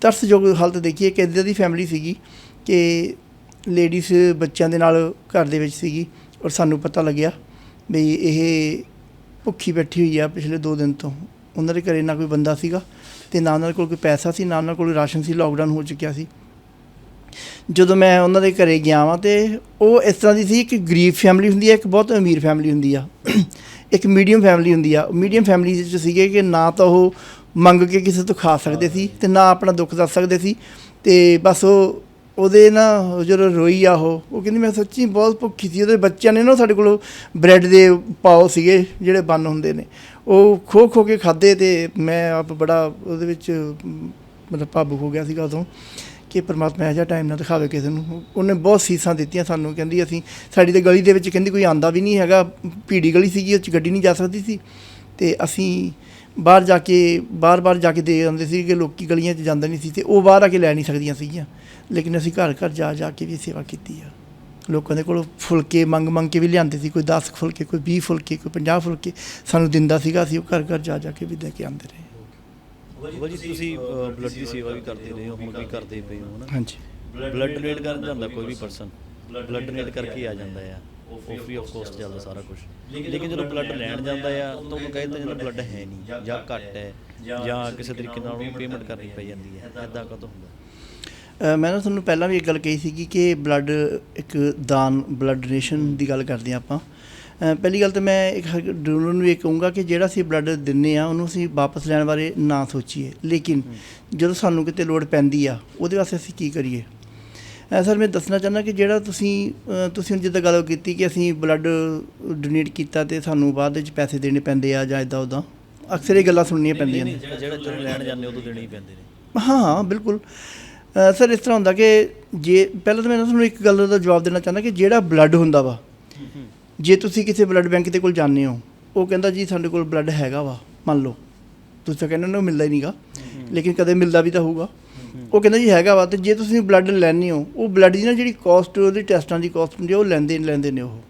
ਤਰਸਯੋਗ ਹਾਲਤ ਦੇਖੀਏ ਇੱਕ ਇੱਦਾਂ ਦੀ ਫੈਮਿਲੀ ਸੀਗੀ ਕਿ ਲੇਡੀਜ਼ ਬੱਚਿਆਂ ਦੇ ਨਾਲ ਘਰ ਦੇ ਵਿੱਚ ਸੀਗੀ ਔਰ ਸਾਨੂੰ ਪਤਾ ਲੱਗਿਆ ਵੀ ਇਹ ਭੁੱਖੀ ਬੈਠੀ ਹੋਈ ਆ ਪਿਛਲੇ 2 ਦਿਨ ਤੋਂ। ਉਹਨਾਂ ਦੇ ਘਰੇ ਨਾ ਕੋਈ ਬੰਦਾ ਸੀਗਾ ਤੇ ਨਾ ਉਹਨਾਂ ਕੋਲ ਕੋਈ ਪੈਸਾ ਸੀ, ਨਾ ਉਹਨਾਂ ਕੋਲ ਰਾਸ਼ਨ ਸੀ ਲੋਕਡਾਊਨ ਹੋ ਚੁੱਕਿਆ ਸੀ। ਜਦੋਂ ਮੈਂ ਉਹਨਾਂ ਦੇ ਘਰੇ ਗਿਆ ਵਾਂ ਤੇ ਉਹ ਇਸ ਤਰ੍ਹਾਂ ਦੀ ਸੀ ਕਿ ਗਰੀਬ ਫੈਮਿਲੀ ਹੁੰਦੀ ਹੈ ਇੱਕ ਬਹੁਤ ਅਮੀਰ ਫੈਮਿਲੀ ਹੁੰਦੀ ਆ। ਇੱਕ ਮੀਡੀਅਮ ਫੈਮਿਲੀ ਹੁੰਦੀ ਆ। ਮੀਡੀਅਮ ਫੈਮਿਲੀ ਵਿੱਚ ਸੀਗੇ ਕਿ ਨਾ ਤਾਂ ਉਹ ਮੰਗ ਕੇ ਕਿਸੇ ਤੋਂ ਖਾ ਸਕਦੇ ਸੀ ਤੇ ਨਾ ਆਪਣਾ ਦੁੱਖ ਦੱਸ ਸਕਦੇ ਸੀ ਤੇ ਬਸ ਉਹ, ਉਹਦੇ ਨਾ ਉਹ ਜਦੋਂ ਰੋਈ ਆ ਉਹ ਉਹ ਕਹਿੰਦੀ ਮੈਂ ਸੱਚੀ ਬਹੁਤ ਭੁੱਖੀ ਸੀ, ਉਹਦੇ ਬੱਚਿਆਂ ਨੇ ਨਾ ਸਾਡੇ ਕੋਲ ਬ੍ਰੈਡ ਦੇ ਪਾਓ ਸੀਗੇ ਜਿਹੜੇ ਬੰਨ ਹੁੰਦੇ ਨੇ, ਉਹ ਖੋ ਖੋ ਕੇ ਖਾਦੇ ਤੇ ਮੈਂ ਆਪ ਬੜਾ ਉਹਦੇ ਵਿੱਚ, ਮਤਲਬ ਭਾਵੁਕ ਹੋ ਗਿਆ ਸੀਗਾ ਉਦੋਂ ਕਿ ਪਰਮਾਤਮਾ ਇਹੋ ਜਿਹਾ ਟਾਈਮ ਨਾ ਦਿਖਾਵੇ ਕਿਸੇ ਨੂੰ। ਉਹਨੇ ਬਹੁਤ ਸੀਸਾਂ ਦਿੱਤੀਆਂ ਸਾਨੂੰ, ਕਹਿੰਦੀ ਅਸੀਂ ਸਾਡੀ ਤੇ ਗਲੀ ਦੇ ਵਿੱਚ ਕਹਿੰਦੀ ਕੋਈ ਆਂਦਾ ਵੀ ਨਹੀਂ ਹੈਗਾ, ਭੀੜੀ ਗਲੀ ਸੀਗੀ, ਉਹ 'ਚ ਗੱਡੀ ਨਹੀਂ ਜਾ ਸਕਦੀ ਸੀ ਤੇ ਅਸੀਂ ਬਾਹਰ ਜਾ ਕੇ ਬਾਰ-ਬਾਰ ਜਾ ਕੇ ਦੇ ਆਉਂਦੇ ਸੀ ਕਿ ਲੋਕੀ ਗਲੀਆਂ 'ਚ ਜਾਂਦੇ ਨਹੀਂ ਸੀ ਤੇ ਉਹ ਬਾਹਰ ਆ ਕੇ ਲੈ ਨਹੀਂ ਸਕਦੀਆਂ ਸੀਗੀਆਂ। ਲੇਕਿਨ ਅਸੀਂ ਘਰ ਘਰ ਜਾ ਜਾ ਕੇ ਵੀ ਸੇਵਾ ਕੀਤੀ ਆ। ਲੋਕਾਂ ਦੇ ਕੋਲ ਫੁਲਕੇ ਮੰਗ ਮੰਗ ਕੇ ਵੀ ਲਿਆਂਦੇ ਸੀ ਕੋਈ 10 ਫੁਲਕੇ ਕੋਈ 20 ਫੁਲਕੇ ਕੋਈ 50 ਫੁਲਕੇ। ਸਾਨੂੰ ਦਿੰਦਾ ਸੀਗਾ ਅਸੀਂ ਉਹ ਘਰ ਘਰ ਜਾ ਜਾ ਕੇ ਵੀ ਦੇ ਕੇ ਆਉਂਦੇ ਰਹੇ। ਬਾਬਾ ਜੀ ਤੁਸੀਂ ਬਲੱਡ ਦੀ ਸੇਵਾ ਵੀ ਕਰਦੇ ਰਹੇ ਹੋ ਹੁਣ ਵੀ ਕਰਦੇ ਪਏ ਹੋ ਹਾਂਜੀ। ਬਲੱਡ ਡੋਨੇਟ ਕਰਨ ਜਾਂਦਾ ਕੋਈ ਵੀ ਪਰਸਨ ਬਲੱਡ ਡੋਨੇਟ ਕਰਕੇ ਆ ਜਾਂਦਾ ਆ। ਉਹ ਫ੍ਰੀ ਆਫ ਕੋਸਟ ਚੱਲਦਾ ਸਾਰਾ ਕੁਝ ਲੇਕਿਨ ਜਦੋਂ ਬਲੱਡ ਲੈਣ ਜਾਂਦਾ ਆ ਤਾਂ ਉਹਨੂੰ ਕਹਿੰਦਾ ਜਾਂਦਾ ਬਲੱਡ ਹੈ ਨਹੀਂ ਜਾਂ ਘੱਟ ਹੈ ਜਾਂ ਕਿਸੇ ਤਰੀਕੇ ਨਾਲ ਉਹਨੂੰ ਪੇਮੈਂਟ ਕਰਨੀ ਪੈ ਜਾਂਦੀ ਹੈ ਐਦਾਂ ਕਦੋਂ ਹੁੰਦਾ? ਮੈਂ ਨਾ ਤੁਹਾਨੂੰ ਪਹਿਲਾਂ ਵੀ ਇੱਕ ਗੱਲ ਕਹੀ ਸੀਗੀ ਕਿ ਬਲੱਡ ਇੱਕ ਦਾਨ ਬਲੱਡ ਡੋਨੇਸ਼ਨ ਦੀ ਗੱਲ ਕਰਦੇ ਹਾਂ ਆਪਾਂ। ਪਹਿਲੀ ਗੱਲ ਤਾਂ ਮੈਂ ਇੱਕ ਡੋਨਰ ਨੂੰ ਇਹ ਕਹੂੰਗਾ ਕਿ ਜਿਹੜਾ ਅਸੀਂ ਬਲੱਡ ਦਿੰਨੇ ਆ ਉਹਨੂੰ ਅਸੀਂ ਵਾਪਸ ਲੈਣ ਬਾਰੇ ਨਾ ਸੋਚੀਏ। ਲੇਕਿਨ ਜਦੋਂ ਸਾਨੂੰ ਕਿਤੇ ਲੋੜ ਪੈਂਦੀ ਆ ਉਹਦੇ ਵਾਸਤੇ ਅਸੀਂ ਕੀ ਕਰੀਏ? ਸਰ ਮੈਂ ਦੱਸਣਾ ਚਾਹੁੰਦਾ ਕਿ ਜਿਹੜਾ ਤੁਸੀਂ ਤੁਸੀਂ ਹੁਣ ਜਿੱਦਾਂ ਗੱਲ ਕੀਤੀ ਕਿ ਅਸੀਂ ਬਲੱਡ ਡੋਨੇਟ ਕੀਤਾ ਤੇ ਸਾਨੂੰ ਬਾਅਦ ਵਿੱਚ ਪੈਸੇ ਦੇਣੇ ਪੈਂਦੇ ਆ ਜਾਂ ਇਦਾਂ ਉਦਾਂ ਅਕਸਰ ਇਹ ਗੱਲਾਂ ਸੁਣਨੀਆਂ ਪੈਂਦੀਆਂ ਨੇ। ਜਿਹੜਾ ਜਦੋਂ ਲੈਣ ਜਾਂਦੇ ਉਦੋਂ ਦੇਣੇ ਹੀ ਪੈਂਦੇ ਨੇ। ਹਾਂ ਹਾਂ ਬਿਲਕੁਲ। ਸਰ ਇਸ ਤਰ੍ਹਾਂ ਹੁੰਦਾ ਕਿ ਜੇ ਪਹਿਲਾਂ ਤਾਂ ਮੈਂ ਤੁਹਾਨੂੰ ਇੱਕ ਗੱਲ ਦਾ ਜਵਾਬ ਦੇਣਾ ਚਾਹੁੰਦਾ ਕਿ ਜਿਹੜਾ ਬਲੱਡ ਹੁੰਦਾ ਵਾ ਜੇ ਤੁਸੀਂ ਕਿਸੇ ਬਲੱਡ ਬੈਂਕ ਦੇ ਕੋਲ ਜਾਂਦੇ ਹੋ ਉਹ ਕਹਿੰਦਾ ਜੀ ਸਾਡੇ ਕੋਲ ਬਲੱਡ ਹੈਗਾ ਵਾ ਮੰਨ ਲਓ। ਤੁਸੀਂ ਤਾਂ ਕਹਿੰਦੇ ਹੋ ਨਾ ਮਿਲਦਾ ਹੀ ਨਹੀਂਗਾ ਲੇਕਿਨ ਕਦੇ ਮਿਲਦਾ ਵੀ ਤਾਂ ਹੋਊਗਾ। ਉਹ ਕਹਿੰਦਾ ਜੀ ਹੈਗਾ ਵਾ ਤੇ ਜੇ ਤੁਸੀਂ ਬਲੱਡ ਲੈਣੇ ਹੋ, ਉਹ ਬਲੱਡ ਦੀ ਨਾ ਜਿਹੜੀ ਕਾਸਟ ਉਹਦੇ ਟੈਸਟਾਂ ਦੀ ਕਾਸਟ ਹੁੰਦੀ ਆ, ਉਹ ਲੈਂਦੇ ਲੈਂਦੇ ਨੇ ਉਹ।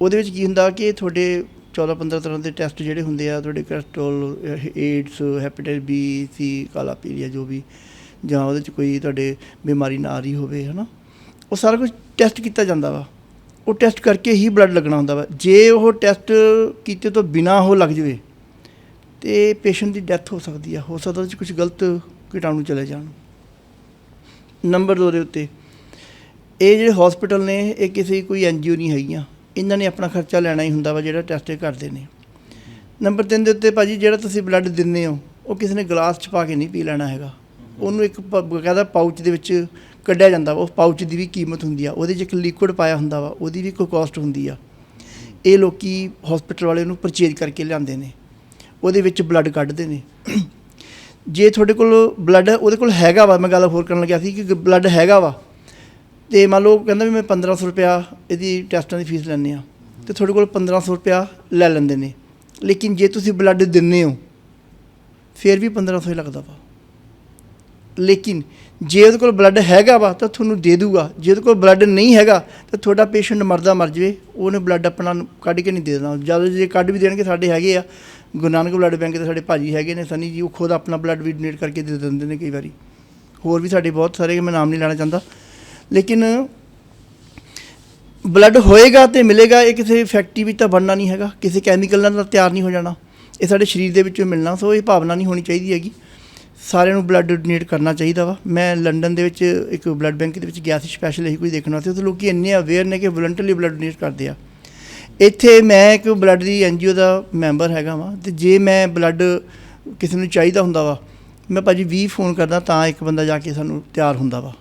ਉਹਦੇ ਵਿੱਚ ਕੀ ਹੁੰਦਾ ਕਿ ਤੁਹਾਡੇ 14 15 ਤਰ੍ਹਾਂ ਦੇ ਟੈਸਟ ਜਿਹੜੇ ਹੁੰਦੇ ਆ, ਤੁਹਾਡੇ cholesterol AIDS hepatitis B C ਕਾਲਾ ਪੀਲੀਆ ਜੋ ਵੀ, ਜਾਂ ਉਹਦੇ ਚ ਕੋਈ ਤੁਹਾਡੇ ਬਿਮਾਰੀ ਨਾ ਆ ਰਹੀ ਹੋਵੇ, ਹਨਾ? ਉਹ ਸਾਰਾ ਕੁਝ ਟੈਸਟ ਕੀਤਾ ਜਾਂਦਾ ਵਾ। ਉਹ ਟੈਸਟ ਕਰਕੇ ਹੀ ਬਲੱਡ ਲੱਗਣਾ ਹੁੰਦਾ ਵਾ। ਜੇ ਉਹ ਟੈਸਟ ਕੀਤੇ ਤੋਂ ਬਿਨਾ ਉਹ ਲੱਗ ਜਵੇ, ਤੇ ਪੇਸ਼ੈਂਟ ਦੀ ਡੈਥ ਹੋ ਸਕਦੀ ਆ। ਹੋ ਸਕਦਾ ਉਹਦੇ ਚ ਕੁਝ ਗਲਤ ਕੀਟਾਣੂ ਚਲੇ ਜਾਣ। ਨੰਬਰ 2 ਦੇ ਉੱਤੇ, ਇਹ ਜਿਹੜੇ ਹਸਪੀਟਲ ਨੇ, ਇਹ ਕਿਸੇ ਕੋਈ ਐਨਜੀਓ ਨਹੀਂ ਹੈਗੀਆਂ। ਇਹਨਾਂ ਨੇ ਆਪਣਾ ਖਰਚਾ ਲੈਣਾ ਹੀ ਹੁੰਦਾ ਵਾ, ਜਿਹੜਾ ਟੈਸਟ ਇਹ ਕਰਦੇ ਨੇ। ਨੰਬਰ 3 ਦੇ ਉੱਤੇ ਭਾਜੀ, ਜਿਹੜਾ ਤੁਸੀਂ ਬਲੱਡ ਦਿੰਦੇ ਹੋ, ਉਹ ਕਿਸੇ ਨੇ ਗਲਾਸ 'ਚ ਪਾ ਕੇ ਨਹੀਂ ਪੀ ਲੈਣਾ ਹੈਗਾ। ਉਹਨੂੰ ਇੱਕ ਪ- ਪਾਊਚ ਦੇ ਵਿੱਚ ਕੱਢਿਆ ਜਾਂਦਾ ਵਾ। ਉਹ ਪਾਊਚ ਦੀ ਵੀ ਕੀਮਤ ਹੁੰਦੀ ਆ। ਉਹਦੇ 'ਚ ਇੱਕ ਲਿਕੁਇਡ ਪਾਇਆ ਹੁੰਦਾ ਵਾ, ਉਹਦੀ ਵੀ ਕੋਈ ਕਾਸਟ ਹੁੰਦੀ ਆ। ਇਹ ਲੋਕੀ ਹਸਪੀਟਲ ਵਾਲੇ ਨੂੰ ਪਰਚੇਜ ਕਰਕੇ ਲਿਆਉਂਦੇ ਨੇ। ਉਹਦੇ ਵਿੱਚ ਬਲੱਡ ਕੱਢਦੇ ਨੇ। ਜੇ ਤੁਹਾਡੇ ਕੋਲ ਬਲੱਡ ਉਹਦੇ ਕੋਲ ਹੈਗਾ ਵਾ, ਮੈਂ ਗੱਲ ਹੋਰ ਕਰਨ ਲੱਗਿਆ ਸੀ ਕਿ ਬਲੱਡ ਹੈਗਾ ਵਾ। ਤੇ ਮੰਨ ਲਓ, ਕਹਿੰਦਾ ਵੀ ਮੈਂ 1500 ਰੁਪਿਆ ਇਹਦੀ ਟੈਸਟਾਂ ਦੀ ਫੀਸ ਲੈਂਦੇ ਆ ਤੇ ਤੁਹਾਡੇ ਕੋਲ 1500 ਰੁਪਿਆ ਲੈ ਲੈਂਦੇ ਨੇ। ਲੇਕਿਨ ਜੇ ਤੁਸੀਂ ਬਲੱਡ ਦਿੰਦੇ ਹੋ, ਫਿਰ ਵੀ 1500 ਹੀ ਲੱਗਦਾ ਵਾ। ਲੇਕਿਨ ਜੇ ਉਹਦੇ ਕੋਲ ਬਲੱਡ ਹੈਗਾ ਵਾ, ਤਾਂ ਤੁਹਾਨੂੰ ਦੇ ਦੂਗਾ। ਜੇ ਉਹਦੇ ਕੋਲ ਬਲੱਡ ਨਹੀਂ ਹੈਗਾ, ਤਾਂ ਤੁਹਾਡਾ ਪੇਸ਼ੈਂਟ ਮਰਦਾ ਮਰ ਜਵੇ। ਉਹਨੇ ਬਲੱਡ ਆਪਣਾ ਕੱਢ ਕੇ ਨਹੀਂ ਦੇ ਦੇਣਾ। ਜਦ ਜੇ ਕੱਢ ਵੀ ਦੇਣਗੇ, ਸਾਡੇ ਹੈਗੇ ਆ। ਗੁਰੂ ਨਾਨਕ ਬਲੱਡ ਬੈਂਕ ਦੇ ਸਾਡੇ ਭਾਜੀ ਹੈਗੇ ਨੇ, ਸਨੀ ਜੀ, ਉਹ ਖੁਦ ਆਪਣਾ ਬਲੱਡ ਵੀ ਡੋਨੇਟ ਕਰਕੇ ਦੇ ਦਿੰਦੇ ਨੇ ਕਈ ਵਾਰੀ। ਹੋਰ ਵੀ ਸਾਡੇ ਬਹੁਤ ਸਾਰੇ, ਮੈਂ ਨਾਮ ਨਹੀਂ ਲੈਣਾ ਚਾਹੁੰਦਾ। ਲੇਕਿਨ ਬਲੱਡ ਹੋਏਗਾ ਤੇ ਮਿਲੇਗਾ, ਇਹ ਕਿਸੇ ਫੈਕਟਰੀ ਵਿੱਚ ਤਾਂ ਬਣਨਾ ਨਹੀਂ ਹੈਗਾ, ਕਿਸੇ ਕੈਮੀਕਲ ਨਾਲ ਤਾਂ ਤਿਆਰ ਨਹੀਂ ਹੋ ਜਾਣਾ। ਇਹ ਸਾਡੇ ਸਰੀਰ ਦੇ ਵਿੱਚੋਂ ਮਿਲਣਾ, ਸੋ ਇਹ ਭਾਵਨਾ ਨਹੀਂ ਹੋਣੀ ਚਾਹੀਦੀ ਹੈਗੀ। ਸਾਰਿਆਂ ਨੂੰ ਬਲੱਡ ਡੋਨੇਟ ਕਰਨਾ ਚਾਹੀਦਾ ਵਾ। ਮੈਂ ਲੰਡਨ ਦੇ ਵਿੱਚ ਇੱਕ ਬਲੱਡ ਬੈਂਕ ਦੇ ਵਿੱਚ ਗਿਆ ਸੀ ਸਪੈਸ਼ਲ ਇਹੀ ਕੋਈ ਦੇਖਣ ਵਾਸਤੇ। ਉੱਥੇ ਲੋਕੀ ਇੰਨੇ ਅਵੇਅਰ ਨੇ ਕਿ ਵਲੰਟਰਲੀ ਬਲੱਡ ਡੋਨੇਟ ਕਰਦੇ ਆ। ਇੱਥੇ ਮੈਂ ਇੱਕ ਬਲੱਡ ਦੀ ਐਨਜੀਓ ਦਾ ਮੈਂਬਰ ਹੈਗਾ ਵਾਂ ਤੇ ਜੇ ਮੈਂ ਬਲੱਡ ਕਿਸੇ ਨੂੰ ਚਾਹੀਦਾ ਹੁੰਦਾ ਵਾ, ਮੈਂ ਭਾਜੀ 20 ਫੋਨ ਕਰਦਾ ਤਾਂ ਇੱਕ ਬੰਦਾ ਜਾ ਕੇ ਸਾਨੂੰ ਤਿਆਰ ਹੁੰਦਾ ਵਾ।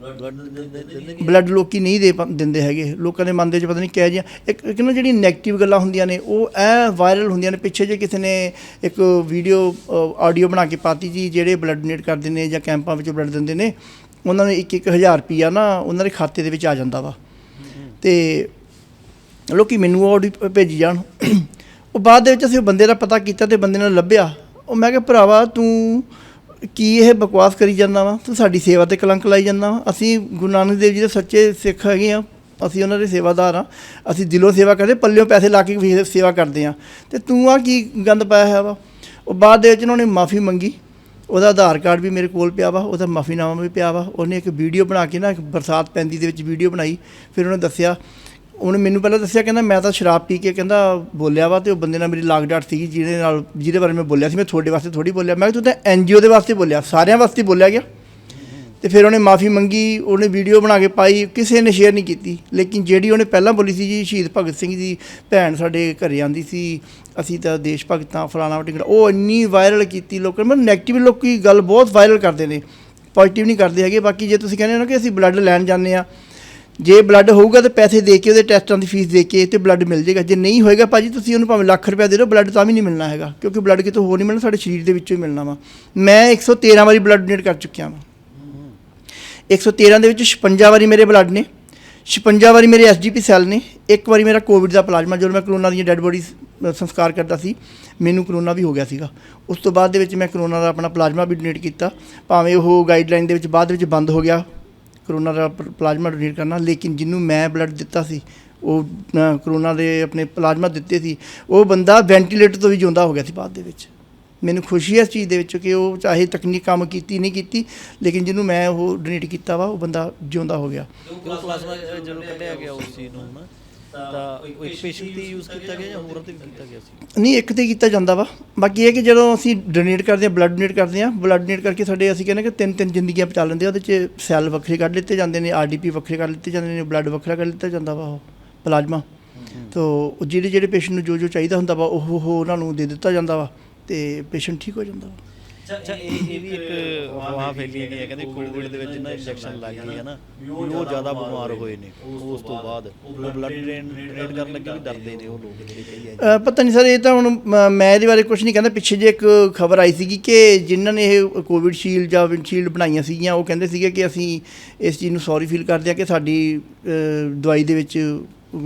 ਬਲੱਡ ਦਿੰਦੇ ਲੋਕੀ ਨਹੀਂ ਦੇ ਪਾ- ਦਿੰਦੇ ਹੈਗੇ, ਲੋਕਾਂ ਦੇ ਮਨ ਦੇ ਵਿੱਚ ਪਤਾ ਨਹੀਂ ਕਿਹ ਜਿਹਾ ਇੱਕ ਇੱਕ ਨਾ ਜਿਹੜੀ 네ਗੇਟਿਵ ਗੱਲਾਂ ਹੁੰਦੀਆਂ ਨੇ, ਉਹ ਐ ਵਾਇਰਲ ਹੁੰਦੀਆਂ ਨੇ, ਪਿੱਛੇ ਜੇ ਕਿਸੇ ਨੇ ਇੱਕ ਵੀਡੀਓ ਆਡੀਓ ਬਣਾ ਕੇ ਪਾਤੀ ਜੀ, ਜਿਹੜੇ ਬਲੱਡ ਡੋਨੇਟ ਕਰਦੇ ਨੇ ਜਾਂ ਕੈਂਪਾਂ ਵਿੱਚ ਬਲੱਡ ਦਿੰਦੇ ਨੇ, ਉਹਨਾਂ ਨੂੰ ਇੱਕ ਇੱਕ ਹਜ਼ਾਰ ਰੁਪਈਆ ਨਾ ਉਹਨਾਂ ਦੇ ਖਾਤੇ ਦੇ ਵਿੱਚ ਆ ਜਾਂਦਾ ਵਾ। ਤੇ ਲੋਕੀ ਮੈਨੂੰ ਉਹ ਆਡੀਓ ਭੇਜੀ ਜਾਣ। ਉਹ ਬਾਅਦ ਦੇ ਵਿੱਚ ਅਸੀਂ ਉਹ ਬੰਦੇ ਦਾ ਪਤਾ ਕੀਤਾ ਤੇ ਬੰਦੇ ਨਾਲ ਲੱਭਿਆ। ਉਹ ਮੈਂ ਕਿਹਾ, ਭਰਾਵਾ, ਤੂੰ ਕੀ ਇਹ ਬਕਵਾਸ ਕਰੀ ਜਾਂਦਾ ਵਾ? ਤੂੰ ਸਾਡੀ ਸੇਵਾ ਤੇ ਕਲੰਕ ਲਾਈ ਜਾਂਦਾ ਵਾ। ਅਸੀਂ ਗੁਰੂ ਨਾਨਕ ਦੇਵ ਜੀ ਦੇ ਸੱਚੇ ਸਿੱਖ ਹੈਗੇ ਆ। ਅਸੀਂ ਉਹਨਾਂ ਦੇ ਸੇਵਾਦਾਰ ਆ। ਅਸੀਂ ਦਿਲੋਂ ਸੇਵਾ ਕਰਦੇ, ਪੱਲਿਓਂ ਪੈਸੇ ਲਾ ਕੇ ਵੀ ਸੇਵਾ ਕਰਦੇ ਆ। ਤੇ ਤੂੰ ਆ ਕੀ ਗੰਦ ਪਾਇਆ ਹੈ ਵਾ? ਉਹ ਬਾਅਦ ਦੇ ਵਿੱਚ ਉਹਨਾਂ ਨੇ ਮਾਫੀ ਮੰਗੀ। ਉਹਦਾ ਆਧਾਰ ਕਾਰਡ ਵੀ ਮੇਰੇ ਕੋਲ ਪਿਆ ਵਾ। ਉਹਦਾ ਮਾਫੀਨਾਮਾ ਵੀ ਪਿਆ ਵਾ। ਉਹਨੇ ਇੱਕ ਵੀਡੀਓ ਬਣਾ ਕੇ ਨਾ, ਇੱਕ ਬਰਸਾਤ ਪੈਂਦੀ ਦੇ ਵਿੱਚ ਵੀਡੀਓ ਬਣਾਈ। ਫਿਰ ਉਹਨੇ ਦੱਸਿਆ ਉਹਨੇ ਮੈਨੂੰ ਪਹਿਲਾਂ ਦੱਸਿਆ, ਕਹਿੰਦਾ ਮੈਂ ਤਾਂ ਸ਼ਰਾਬ ਪੀ ਕੇ ਕਹਿੰਦਾ ਬੋਲਿਆ ਵਾ ਤੇ ਉਹ ਬੰਦੇ ਨਾਲ ਮੇਰੀ ਲਾਗ ਡਾਟ ਸੀਗੀ ਜਿਹਦੇ ਨਾਲ, ਜਿਹਦੇ ਬਾਰੇ ਮੈਂ ਬੋਲਿਆ ਸੀ, ਮੈਂ ਤੁਹਾਡੇ ਵਾਸਤੇ ਥੋੜੀ ਬੋਲਿਆ। ਮੈਂ ਤੂੰ ਤਾਂ ਐਨਜੀਓ ਦੇ ਵਾਸਤੇ ਬੋਲਿਆ, ਸਾਰਿਆਂ ਵਾਸਤੇ ਬੋਲਿਆ ਗਿਆ। ਤੇ ਫਿਰ ਉਹਨੇ ਮਾਫੀ ਮੰਗੀ, ਉਹਨੇ ਵੀਡੀਓ ਬਣਾ ਕੇ ਪਾਈ, ਕਿਸੇ ਨੇ ਸ਼ੇਅਰ ਨਹੀਂ ਕੀਤੀ। ਲੇਕਿਨ ਜਿਹੜੀ ਉਹਨੇ ਪਹਿਲਾਂ ਬੋਲੀ ਸੀ ਜੀ, ਸ਼ਹੀਦ ਭਗਤ ਸਿੰਘ ਦੀ ਭੈਣ ਸਾਡੇ ਘਰੇ ਆਂਦੀ ਸੀ, ਅਸੀਂ ਤਾਂ ਦੇਸ਼ ਭਗਤਾਂ, ਫਲਾਣਾ ਟਿਕੜਾ ਉਹ ਇੰਨੀ ਵਾਇਰਲ ਕੀਤੀ ਲੋਕਾਂ ਮਤਲਬ ਨੈਗੇਟਿਵ ਲੋਕੀ ਗੱਲ ਬਹੁਤ ਵਾਇਰਲ ਕਰਦੇ ਨੇ ਪੋਜ਼ਿਟਿਵ ਨਹੀਂ ਕਰਦੇ ਹੈਗੇ। ਬਾਕੀ ਜੇ ਤੁਸੀਂ ਕਹਿੰਦੇ ਹੋ ਨਾ ਕਿ ਅਸੀਂ ਬਲੱਡ ਲੈਣ ਜਾਂਦੇ ਆ ਜੇ ਬਲੱਡ ਹੋਊਗਾ ਤਾਂ ਪੈਸੇ ਦੇ ਕੇ ਉਹਦੇ ਟੈਸਟਾਂ ਦੀ ਫੀਸ ਦੇ ਕੇ ਤੇ ਬਲੱਡ ਮਿਲ ਜਾਏਗਾ। ਜੇ ਨਹੀਂ ਹੋਏਗਾ ਭਾਜੀ, ਤੁਸੀਂ ਉਹਨੂੰ ਭਾਵੇਂ ਲੱਖ ਰੁਪਏ ਦੇ ਦਿਓ ਬਲੱਡ ਤਾਂ ਵੀ ਨਹੀਂ ਮਿਲਣਾ ਹੈਗਾ, ਕਿਉਂਕਿ ਬਲੱਡ ਕਿਤੋਂ ਹੋਰ ਨਹੀਂ ਮਿਲਣਾ, ਸਾਡੇ ਸਰੀਰ ਦੇ ਵਿੱਚੋਂ ਹੀ ਮਿਲਣਾ ਵਾ। ਮੈਂ 113 ਵਾਰੀ ਬਲੱਡ ਡੋਨੇਟ ਕਰ ਚੁੱਕਿਆ ਵਾਂ। 113 ਦੇ ਵਿੱਚ 56 ਵਾਰੀ ਮੇਰੇ ਬਲੱਡ ਨੇ 56 ਵਾਰੀ ਮੇਰੇ ਐਸਜੀਪੀ ਸੈੱਲ ਨੇ, ਇੱਕ ਵਾਰੀ ਮੇਰਾ ਕੋਵਿਡ ਦਾ ਪਲਾਜ਼ਮਾ, ਜਦੋਂ ਮੈਂ ਕਰੋਨਾ ਦੀਆਂ ਡੈੱਡ ਬੋਡੀਜ਼ ਸੰਸਕਾਰ ਕਰਦਾ ਸੀ, ਮੈਨੂੰ ਕਰੋਨਾ ਵੀ ਹੋ ਗਿਆ ਸੀਗਾ। ਉਸ ਤੋਂ ਬਾਅਦ ਦੇ ਵਿੱਚ ਮੈਂ ਕਰੋਨਾ ਦਾ ਆਪਣਾ ਪਲਾਜ਼ਮਾ ਵੀ ਡੋਨੇਟ ਕੀਤਾ। ਭਾਵੇਂ ਉਹ ਗਾਈਡਲਾਈਨ ਦੇ ਵਿੱਚ ਬਾਅਦ ਵਿੱਚ ਬੰਦ ਹੋ ਗਿਆ ਕਰੋਨਾ ਦਾ ਪਲਾਜ਼ਮਾ ਡੋਨੇਟ ਕਰਨਾ, ਲੇਕਿਨ ਜਿਹਨੂੰ ਮੈਂ ਬਲੱਡ ਦਿੱਤਾ ਸੀ, ਉਹ ਕਰੋਨਾ ਦੇ ਆਪਣੇ ਪਲਾਜ਼ਮਾ ਦਿੱਤੇ ਸੀ, ਉਹ ਬੰਦਾ ਵੈਂਟੀਲੇਟਰ ਤੋਂ ਵੀ ਜਿਉਂਦਾ ਹੋ ਗਿਆ ਸੀ ਬਾਅਦ ਦੇ ਵਿੱਚ। ਮੈਨੂੰ ਖੁਸ਼ੀ ਹੈ ਇਸ ਚੀਜ਼ ਦੇ ਵਿੱਚ ਕਿ ਉਹ ਚਾਹੇ ਤਕਨੀਕ ਕੰਮ ਕੀਤੀ ਨਹੀਂ ਕੀਤੀ, ਲੇਕਿਨ ਜਿਹਨੂੰ ਮੈਂ ਉਹ ਡੋਨੇਟ ਕੀਤਾ ਵਾ, ਉਹ ਬੰਦਾ ਜਿਉਂਦਾ ਹੋ ਗਿਆ। ਉਹ ਪਲਾਜ਼ਮਾ, ਜਦੋਂ ਕੱਢਿਆ ਗਿਆ ਉਸ ਚੀਜ਼ ਨੂੰ ਤਾਂ ਉਹ ਇੱਕ ਪੇਸ਼ੈਂਟ ਤੇ ਯੂਜ਼ ਕੀਤਾ ਗਿਆ ਜਾਂ ਹੋਰਾਂ ਤੇ ਵੀ ਕੀਤਾ ਗਿਆ ਸੀ? ਨਹੀਂ ਇੱਕ ਤੇ ਕੀਤਾ ਜਾਂਦਾ ਵਾ। ਬਾਕੀ ਇਹ ਕਿ ਜਦੋਂ ਅਸੀਂ ਡੋਨੇਟ ਕਰਦੇ ਹਾਂ ਬਲੱਡ ਡੋਨੇਟ ਕਰਦੇ ਹਾਂ ਬਲੱਡ ਡੋਨੇਟ ਕਰਕੇ ਸਾਡੇ ਅਸੀਂ ਕਹਿੰਦੇ ਕਿ ਤਿੰਨ ਤਿੰਨ ਜ਼ਿੰਦਗੀਆਂ ਬਚਾ ਲੈਂਦੇ ਆ। ਉਹਦੇ 'ਚ ਸੈੱਲ ਵੱਖਰੇ ਕੱਢ ਲਿੱਤੇ ਜਾਂਦੇ ਨੇ ਆਰਡੀਪੀ ਵੱਖਰੇ ਕੱਢ ਲਿੱਤੇ ਜਾਂਦੇ ਨੇ ਬਲੱਡ ਵੱਖਰਾ ਕੱਢ ਲਿੱਤਾ ਜਾਂਦਾ ਵਾ ਉਹ ਪਲਾਜ਼ਮਾ ਤੋ ਉਹ ਜਿਹੜੇ ਜਿਹੜੇ ਪੇਸ਼ੈਂਟ ਨੂੰ ਜੋ ਜੋ ਚਾਹੀਦਾ ਹੁੰਦਾ ਵਾ ਉਹ ਉਹ ਉਹਨਾਂ ਨੂੰ ਦੇ ਦਿੱਤਾ ਜਾਂਦਾ ਵਾ ਤੇ ਪੇਸ਼ੈਂਟ ਠੀਕ ਹੋ ਜਾਂਦਾ ਵਾ। ਅੱਛਾ ਇਹ ਇਹ ਵੀ ਇੱਕ ਅਫਵਾਹ ਫੈਲੀ ਗਈ ਹੈ, ਕਹਿੰਦੇ ਕੋਵਿਡ ਦੇ ਵਿੱਚ ਨਾ ਇੰਜੈਕਸ਼ਨ ਲੱਗ ਗਈ ਹੈ ਨਾ, ਵੀ ਉਹ ਜ਼ਿਆਦਾ ਬਿਮਾਰ ਹੋਏ ਨੇ। ਉਸ ਤੋਂ ਬਾਅਦ ਉਹ ਬਲੱਡ ਡੋਨੇਟ ਕਰਨ ਲੱਗੇ ਵੀ ਡਰਦੇ ਨੇ ਉਹ ਲੋਕ ਜਿਹੜੇ ਕਈ ਹੈ। ਪਤਾ ਨਹੀਂ ਸਰ, ਇਹ ਤਾਂ ਹੁਣ ਮੈਂ ਇਹਦੇ ਬਾਰੇ ਕੁਝ ਨਹੀਂ ਕਹਿੰਦਾ, ਪਿੱਛੇ ਜੇ ਇੱਕ ਖਬਰ ਆਈ ਸੀਗੀ ਕਿ ਜਿਨ੍ਹਾਂ ਨੇ ਇਹ ਕੋਵਿਡ ਸ਼ੀਲਡ ਜਾਂ ਵਿੰਡਸ਼ੀਲਡ ਬਣਾਈਆਂ ਸੀਗੀਆਂ, ਉਹ ਕਹਿੰਦੇ ਸੀਗੇ ਕਿ ਅਸੀਂ ਇਸ ਚੀਜ਼ ਨੂੰ ਸੌਰੀ ਫੀਲ ਕਰਦੇ ਆ ਕਿ ਸਾਡੀ ਦਵਾਈ ਦੇ ਵਿੱਚ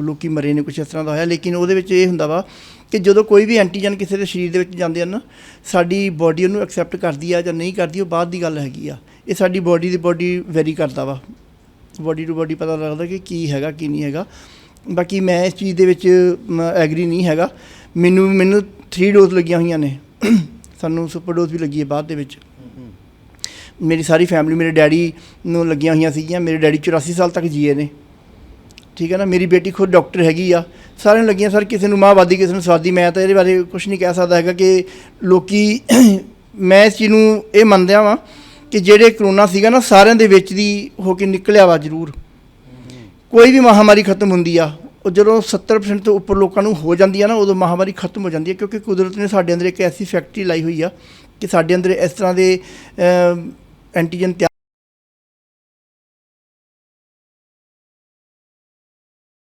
ਲੋਕੀ ਮਰੇ ਨੇ ਕੁਝ ਇਸ ਤਰ੍ਹਾਂ ਦਾ ਹੋਇਆ, ਲੇਕਿਨ ਉਹਦੇ ਵਿੱਚ ਇਹ ਹੁੰਦਾ ਵਾ ਕਿ ਜਦੋਂ ਕੋਈ ਵੀ ਐਂਟੀਜਨ ਕਿਸੇ ਦੇ ਸਰੀਰ ਦੇ ਵਿੱਚ ਜਾਂਦੇ ਹਨ ਸਾਡੀ ਬਾਡੀ ਉਹਨੂੰ ਐਕਸੈਪਟ ਕਰਦੀ ਆ ਜਾਂ ਨਹੀਂ ਕਰਦੀ, ਉਹ ਬਾਅਦ ਦੀ ਗੱਲ ਹੈਗੀ ਆ। ਇਹ ਸਾਡੀ ਬਾਡੀ ਦੀ ਬਾਡੀ ਵੈਰੀ ਕਰਦਾ ਵਾ। ਬਾਡੀ ਟੂ ਬਾਡੀ ਪਤਾ ਲੱਗਦਾ ਕਿ ਕੀ ਹੈਗਾ, ਕੀ ਨਹੀਂ ਹੈਗਾ। ਬਾਕੀ ਮੈਂ ਇਸ ਚੀਜ਼ ਦੇ ਵਿੱਚ ਐਗਰੀ ਨਹੀਂ ਹੈਗਾ। ਮੈਨੂੰ ਮੈਨੂੰ 3 ਡੋਜ਼ ਲੱਗੀਆਂ ਹੋਈਆਂ ਨੇ। ਸਾਨੂੰ ਸੁਪਰ ਡੋਜ਼ ਵੀ ਲੱਗੀ ਹੈ ਬਾਅਦ ਦੇ ਵਿੱਚ। ਮੇਰੀ ਸਾਰੀ ਫੈਮਿਲੀ ਮੇਰੇ ਡੈਡੀ ਨੂੰ ਲੱਗੀਆਂ ਹੋਈਆਂ ਸੀਗੀਆਂ। ਮੇਰੇ ਡੈਡੀ 84 ਸਾਲ ਤੱਕ ਜੀਏ ਨੇ। ਠੀਕ ਹੈ ਨਾ? ਮੇਰੀ ਬੇਟੀ ਖੁਦ ਡਾਕਟਰ ਹੈਗੀ ਆ। ਸਾਰਿਆਂ ਨੂੰ ਲੱਗੀਆਂ, ਸਰ, ਕਿਸੇ ਨੂੰ ਮਾਂਵਾਦੀ ਕਿਸੇ ਨੂੰ ਸਵਾਦੀ। ਮੈਂ ਤਾਂ ਇਹਦੇ ਬਾਰੇ ਕੁਝ ਨਹੀਂ ਕਹਿ ਸਕਦਾ ਹੈਗਾ ਕਿ ਲੋਕੀ ਮੈਂ ਇਸ ਚੀਜ਼ ਨੂੰ ਇਹ ਮੰਨਦਿਆ ਵਾਂ ਕਿ ਜਿਹੜੇ ਕਰੋਨਾ ਸੀਗਾ ਨਾ, ਸਾਰਿਆਂ ਦੇ ਵਿੱਚ ਦੀ ਹੋ ਕੇ ਨਿਕਲਿਆ ਵਾ ਜ਼ਰੂਰ। ਕੋਈ ਵੀ ਮਹਾਮਾਰੀ ਖਤਮ ਹੁੰਦੀ ਆ, ਉਹ ਜਦੋਂ 70% ਤੋਂ ਉੱਪਰ ਲੋਕਾਂ ਨੂੰ ਹੋ ਜਾਂਦੀ ਆ ਨਾ, ਉਦੋਂ ਮਹਾਮਾਰੀ ਖਤਮ ਹੋ ਜਾਂਦੀ ਹੈ ਕਿਉਂਕਿ ਕੁਦਰਤ ਨੇ ਸਾਡੇ ਅੰਦਰ ਇੱਕ ਐਸੀ ਫੈਕਟਰੀ ਲਾਈ ਹੋਈ ਆ ਕਿ ਸਾਡੇ ਅੰਦਰ ਇਸ ਤਰ੍ਹਾਂ ਦੇ ਐਂਟੀਜਨ